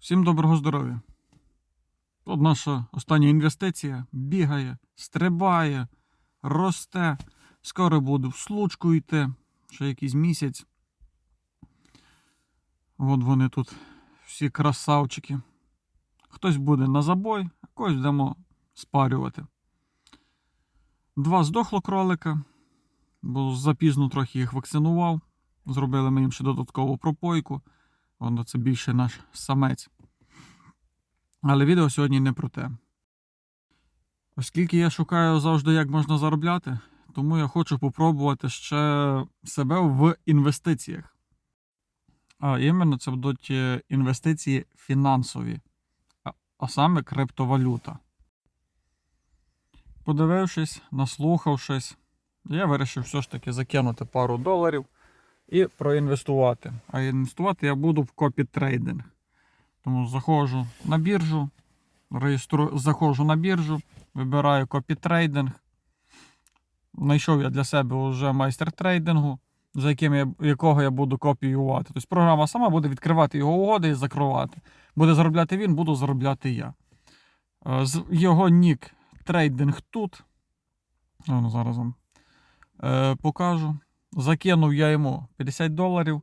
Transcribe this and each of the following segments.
Всім доброго здоров'я. От наша остання інвестиція бігає, стрибає, росте. Скоро буду в случку йти, ще якийсь місяць. От вони тут всі красавчики. Хтось буде на забой, а когось дамо спарювати. Два здохло кролика, бо запізно трохи їх вакцинував. Зробили ми їм ще додаткову пропойку. Воно це більше наш самець. Але відео сьогодні не про те. Оскільки я шукаю завжди, як можна заробляти, тому я хочу попробувати ще себе в інвестиціях. А іменно це будуть е, інвестиції фінансові, а- а саме криптовалюта. Подивившись, наслухавшись, я вирішив все ж таки закинути пару доларів і проінвестувати. А інвестувати я буду в копітрейдинг. Тому заходжу на біржу, реєструю, заходжу на біржу, вибираю копітрейдинг. Знайшов я для себе вже майстер трейдингу, за яким я, якого я буду копіювати. Тобто програма сама буде відкривати його угоди і закривати. Буде заробляти він, буду заробляти я. Е, Його нік трейдинг тут. Зараз вам е, покажу. Закинув я йому 50 доларів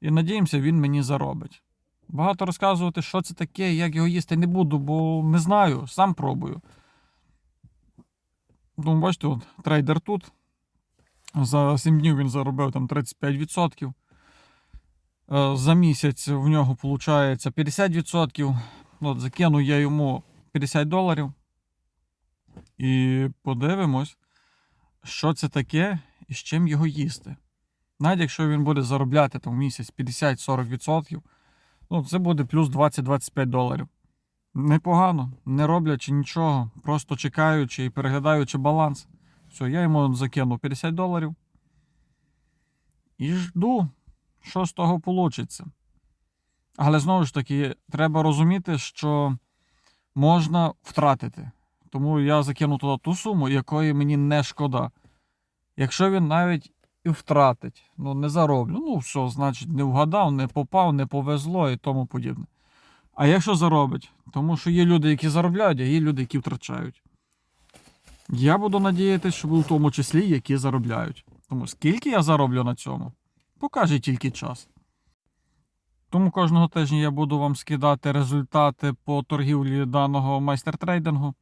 і надіємося, він мені заробить. Багато розказувати, що це таке, як його їсти не буду, бо не знаю, сам пробую. Тому бачите, от, трейдер тут. За 7 днів він заробив там 35%. Е, За місяць в нього виходить 50%. От, закинув я йому 50 доларів. І подивимось, що це таке і з чим його їсти. Навіть якщо він буде заробляти там в місяць 50-40%, ну, це буде плюс 20-25 доларів. Непогано, не роблячи нічого, просто чекаючи і переглядаючи баланс. Все, я йому закинув 50 доларів. І жду, що з того вийде. Але знову ж таки, треба розуміти, що можна втратити. Тому я закину туди ту суму, якої мені не шкода. Якщо він навіть і втратить, ну не зароблю, ну все, значить, не вгадав, не попав, не повезло і тому подібне. А якщо заробить, тому що є люди, які заробляють, а є люди, які втрачають. Я буду надіятися, що в тому числі, які заробляють. Тому скільки я зароблю на цьому, покаже тільки час. Тому кожного тижня я буду вам скидати результати по торгівлі даного майстер-трейдингу.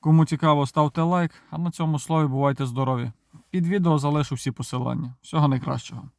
Кому цікаво, ставте лайк. А на цьому слові бувайте здорові. Під відео залишу всі посилання. Всього найкращого.